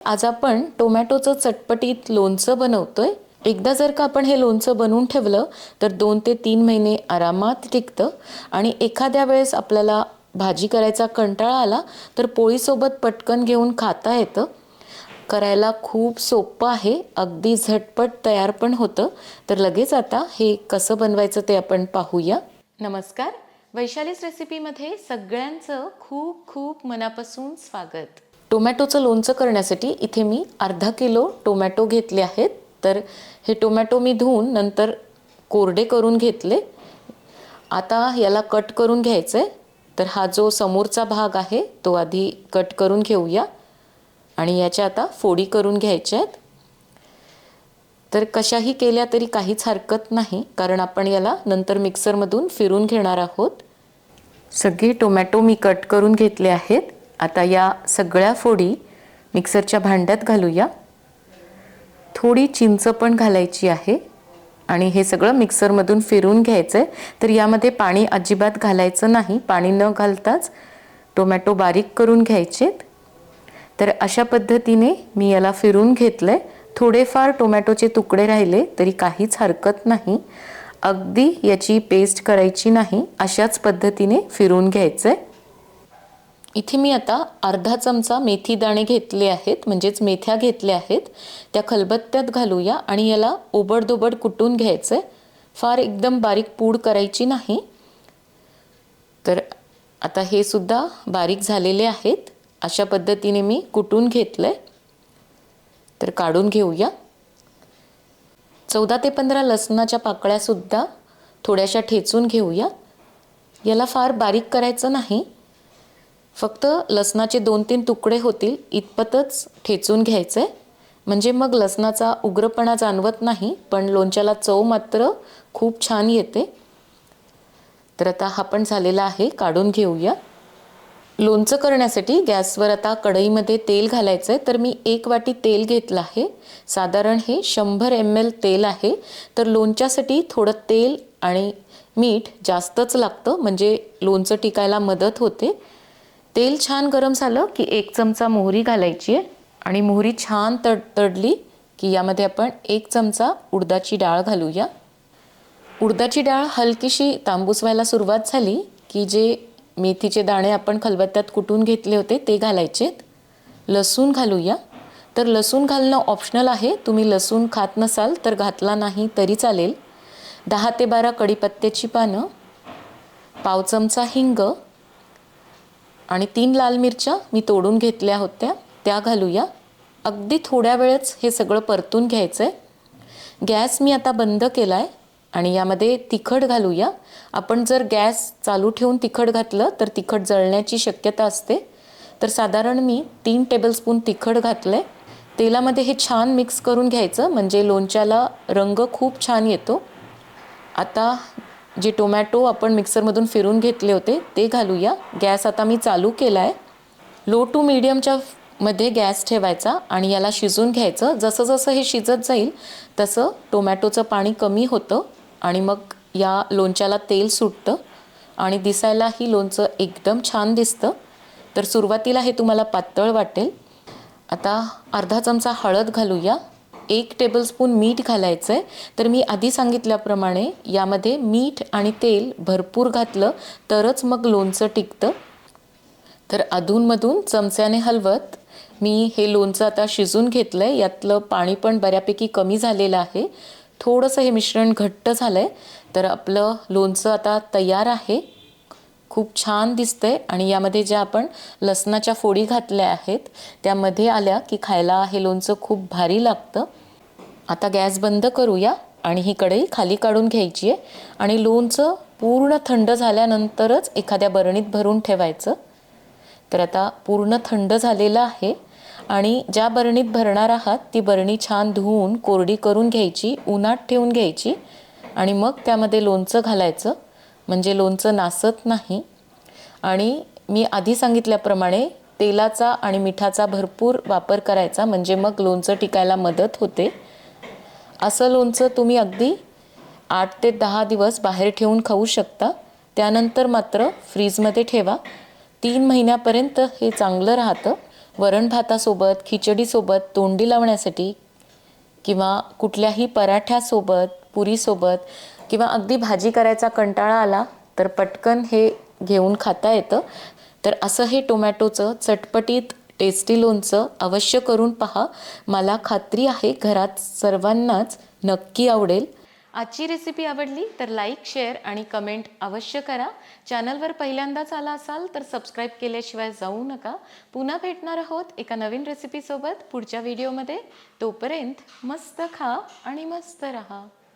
आज आपण टोमॅटोचं चटपटीत लोणचं बनवतोय. एकदा जर का आपण हे लोणचं बनवून ठेवलं तर दोन ते तीन महिने आरामात टिकतं. आणि एखाद्या वेळेस आपल्याला भाजी करायचा कंटाळा आला तर पोळीसोबत पटकन घेऊन खाता येतं. करायला खूप सोपं आहे. अगदी झटपट तयार पण होतं. तर लगेच आता हे कसं बनवायचं ते आपण पाहूया. नमस्कार. वैशालीस रेसिपीमध्ये सगळ्यांचं खूप खूप मनापासून स्वागत. टोमॅटोचं लोणचं करण्यासाठी इथे मी अर्धा किलो टोमॅटो घेतले आहेत. तर हे टोमॅटो मी धुवून नंतर कोरडे करून घेतले. आता याला कट करून घ्यायचं आहे तर हा जो समोरचा भाग आहे तो आधी कट करून घेऊया. आणि याच्या आता फोडी करून घ्यायच्या आहेत. तर कशाही केल्या तरी काहीच हरकत नाही कारण आपण याला नंतर मिक्सरमधून फिरून घेणार आहोत. सगळे टोमॅटो मी कट करून घेतले आहेत. आता या सगळ्या फोडी मिक्सरच्या भांड्यात घालूया. थोडी चिंच पण घालायची आहे आणि हे सगळं मिक्सरमधून फिरून घ्यायचं आहे तर यामध्ये पाणी अजिबात घालायचं नाही. पाणी न घालताच टोमॅटो बारीक करून घ्यायचेत. तर अशा पद्धतीने मी याला फिरून घेतलं आहे थोडेफार टोमॅटोचे तुकडे राहिले तरी काहीच हरकत नाही. अगदी याची पेस्ट करायची नाही. अशाच पद्धतीने फिरून घ्यायचं आहे इथे मी आता अर्धा चमचा मेथी दाणे घेतले आहेत म्हणजेच मेथ्या घेतल्या आहेत. त्या खलबत्त्यात घालूया आणि याला ओबडदोबड कुटून घ्यायचं आहे फार एकदम बारीक पूड करायची नाही. तर आता हे सुद्धा बारीक झालेले आहेत. अशा पद्धतीने मी कुटून घेतलं आहे तर काढून घेऊया. चौदा ते पंधरा लसणाच्या पाकळ्यासुद्धा थोड्याशा ठेचून घेऊया. याला फार बारीक करायचं नाही. फक्त लसणाचे दोन तीन तुकडे होतील इतपतच ठेचून घ्यायचं. आहे म्हणजे मग लसणाचा उग्रपणा जाणवत नाही पण लोणच्याला चव मात्र खूप छान येते. तर आता हा पण झालेला आहे काढून घेऊया. लोणचं करण्यासाठी गॅसवर आता कढईमध्ये तेल घालायचं आहे तर मी एक वाटी तेल घेतलं आहे. साधारण हे शंभर एम एल तेल आहे. तर लोणच्यासाठी थोडं तेल आणि मीठ जास्तच लागतं म्हणजे लोणचं टिकायला मदत होते. तेल छान गरम झालं की एक चमचा मोहरी घालायची आहे. आणि मोहरी छान तड तडली की यामध्ये आपण एक चमचा उडदाची डाळ घालूया. उडदाची डाळ हलकीशी तांबूस व्हायला सुरुवात झाली की जे मेथीचे दाणे आपण खलबत्त्यात कुटून घेतले होते ते घालायचेत. लसूण घालूया. तर लसूण घालणं ऑप्शनल आहे. तुम्ही लसूण खात नसाल तर घातला नाही तरी चालेल. दहा ते बारा कढीपत्त्याची पानं पाव चमचा हिंग आणि तीन लाल मिरच्या मी तोडून घेतल्या होत्या त्या घालूया. अगदी थोड्या वेळच हे सगळं परतून घ्यायचं आहे गॅस मी आता बंद केला आहे आणि यामध्ये तिखट घालूया. आपण जर गॅस चालू ठेवून तिखट घातलं तर तिखट जळण्याची शक्यता असते. तर साधारण मी तीन टेबलस्पून तिखट घातलं आहे तेलामध्ये हे छान मिक्स करून घ्यायचं म्हणजे लोणच्याला रंग खूप छान येतो. आता जे टोमॅटो आपण मिक्सरमधून फिरून घेतले होते ते घालूया. गॅस आता मी चालू केला आहे लो टू मीडियमच्या मध्ये गॅस ठेवायचा आणि याला शिजून घ्यायचं. जसं जसं हे शिजत जाईल तसं टोमॅटोचं पाणी कमी होतं आणि मग या लोणच्याला तेल सुटतं आणि दिसायलाही लोणचं एकदम छान दिसतं. तर सुरुवातीला हे तुम्हाला पातळ वाटेल. आता अर्धा चमचा हळद घालूया. एक टेबलस्पून मीठ घालायचं आहे तर मी आधी सांगितल्याप्रमाणे यामध्ये मीठ आणि तेल भरपूर घातलं तरच मग लोणचं टिकतं. तर अधूनमधून चमच्याने हलवत मी हे लोणचं आता शिजून घेतलं आहे यातलं पाणी पण बऱ्यापैकी कमी झालेलं आहे. थोडंसं हे मिश्रण घट्ट झालं आहे तर आपलं लोणचं आता तयार आहे. खूप छान दिसतंय. आणि यामध्ये ज्या आपण लसणाच्या फोडी घातल्या आहेत त्यामध्ये आल्या की खायला हे लोणचं खूप भारी लागतं. आता गॅस बंद करूया आणि ही कढई खाली काढून घ्यायची आहे. आणि लोणचं पूर्ण थंड झाल्यानंतरच एखाद्या बरणीत भरून ठेवायचं. तर आता पूर्ण थंड झालेलं आहे. आणि ज्या बरणीत भरणार आहात ती बरणी छान धुवून कोरडी करून घ्यायची उन्हात ठेवून घ्यायची. आणि मग त्यामध्ये लोणचं घालायचं. म्हणजे लोणचं नासत नाही. आणि मी आधी सांगितल्याप्रमाणे तेलाचा आणि मिठाचा भरपूर वापर करायचा म्हणजे मग लोणचं टिकायला मदत होते. असं लोणचं तुम्ही अगदी आठ ते दहा दिवस बाहेर ठेवून खाऊ शकता. त्यानंतर मात्र फ्रीजमध्ये ठेवा. तीन महिन्यापर्यंत हे चांगलं राहतं. वरण भातासोबत खिचडीसोबत तोंडी लावण्यासाठी किंवा कुठल्याही पराठ्यासोबत पुरीसोबत किंवा अगदी भाजी करायचा कंटाळा आला तर पटकन हे घेऊन खाता येतं. तर असं हे टोमॅटोचं चटपटीत टेस्टी लोणचं अवश्य करून पहा. मला खात्री आहे घरात सर्वांनाच नक्की आवडेल. आजची रेसिपी आवडली तर लाईक शेअर आणि कमेंट अवश्य करा. चॅनलवर पहिल्यांदाच आला असाल तर सबस्क्राईब केल्याशिवाय जाऊ नका. पुन्हा भेटणार आहोत एका नवीन रेसिपीसोबत पुढच्या व्हिडिओमध्ये तोपर्यंत मस्त खा आणि मस्त रहा.